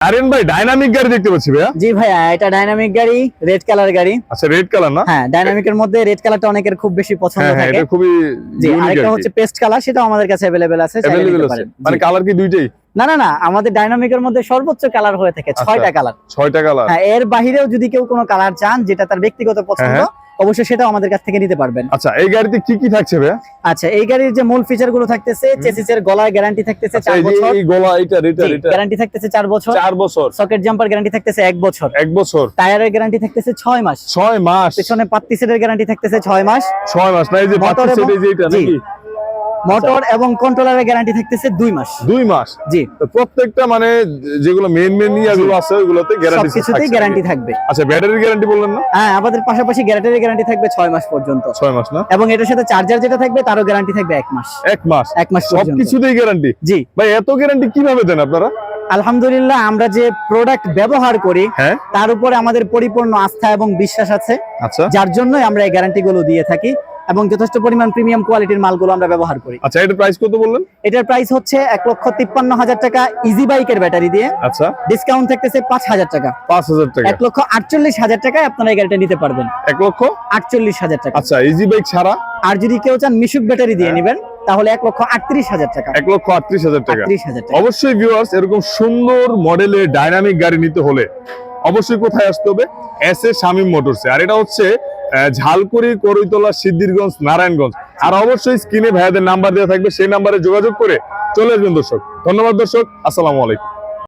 আরেন ভাই ডাইনামিক গাড়ি দেখতে পাচ্ছি ভাইয়া জি ভাইয়া এটা ডাইনামিক গাড়ি রেড কালার গাড়ি আচ্ছা রেড কালার না হ্যাঁ ডাইনামিকের মধ্যে রেড কালারটা অনেকের খুব বেশি পছন্দ হ্যাঁ হ্যাঁ থাকে এটা খুবই জি unique আরেকটা আর কি। হচ্ছে পেস্ট কালার সেটাও আমাদের কাছে अवेलेबल আছে চাইলে Available নিতে আছে পারেন মানে জি। কালার কি দুইটাই না না না আমাদের ডাইনামিকের মধ্যে সর্বোচ্চ কালার হয়ে থাকে আচ্ছা। ছয়টা কালার ছয়টা কালার হ্যাঁ এর বাহিরেও যদি কেউ কোনো কালার চান যেটা তার ব্যক্তিগত পছন্দ হ্যাঁ, অবশ্যই সেটাও আমাদের কাছ থেকে নিতে পারবেন। আচ্ছা এই গাড়িতে কি কি থাকছে ভাই আচ্ছা এই গাড়ির যে মূল ফিচারগুলো থাকতেছে চেসিস এর গলায় গ্যারান্টি থাকতেছে আচ্ছা, চার বছর। এই গলা এটা এটা এটা গ্যারান্টি থাকতেছে চার বছর। চার বছর। সকেট জাম্পার গ্যারান্টি থাকতেছে এক বছর। এক বছর। টায়ারের গ্যারান্টি থাকতেছে ছয় মাস। ছয় মাস। পেছনে পাত্তি সেটের গ্যারান্টি থাকতেছে ছয় মাস। ছয় মাস না এই যে পাত্তি সেট এই যে এটা নাকি? মোটর এবং কন্ট্রোলারের গ্যারান্টি থাকতেছে দুই মাস। দুই মাস? জি। তো প্রত্যেকটা মানে যেগুলো মেইন মেইন ইয়াগুলো আছে ওগুলোতে গ্যারান্টি সবকিছুতেই গ্যারান্টি থাকবে। আচ্ছা ব্যাটারির গ্যারান্টি বললেন না? হ্যাঁ আমাদের পাশাপাশি গ্যারান্টির গ্যারান্টি থাকবে ছয় মাস পর্যন্ত। ছয় মাস না? এবং এটার সাথে চার্জার যেটা থাকবে তারও গ্যারান্টি থাকবে এক মাস। এক মাস? এক মাস পর্যন্ত। সবকিছুতেই গ্যারান্টি জি। ভাই এত গ্যারান্টি কীভাবে দেন আপনারা? আলহামদুলিল্লাহ আমরা যে প্রোডাক্ট ব্যবহার করি হ্যাঁ। তার উপরে আমাদের পরিপূর্ণ আস্থা এবং বিশ্বাস আছে। আচ্ছা। যার জন্যই আমরা এই গ্যারান্টি গুলো দিয়ে থাকি। এবং যথেষ্ট পরিমাণ প্রিমিয়াম কোয়ালিটির মালগুলো আমরা ব্যবহার করি। আচ্ছা এটার প্রাইস কত বললেন? এটার প্রাইস হচ্ছে এক লক্ষ তিপ্পান্ন হাজার টাকা ইজি বাইকের ব্যাটারি দিয়ে। আচ্ছা। ডিসকাউন্ট থাকতেছে পাঁচ হাজার টাকা। পাঁচ হাজার টাকা। এক লক্ষ আটচল্লিশ হাজার টাকায় আপনারা এই গাড়িটা নিতে পারবেন। এক লক্ষ? আটচল্লিশ হাজার টাকা। আচ্ছা ইজি বাইক ছাড়া? আর যদি কেউ চান মিশুক ব্যাটারি দিয়ে নেবেন তাহলে এক লক্ষ আটত্রিশ হাজার টাকা। এক লক্ষ আটত্রিশ হাজার টাকা। অবশ্যই ভিউয়ার্স এরকম সুন্দর মডেলের ডাইনামিক গাড়ি নিতে হলে অবশ্যই কোথায় আসতে হবে? এস এ শামীম মোটরসে আর এটা হচ্ছে ঝালকুড়ি করইতলা সিদ্ধিরগঞ্জ, নারায়ণগঞ্জ। আর অবশ্যই স্ক্রিনে ভাইয়াদের নাম্বার দেওয়া থাকবে, সেই নাম্বারে যোগাযোগ করে চলে আসবেন দর্শক। ধন্যবাদ দর্শক, আসসালামু আলাইকুম।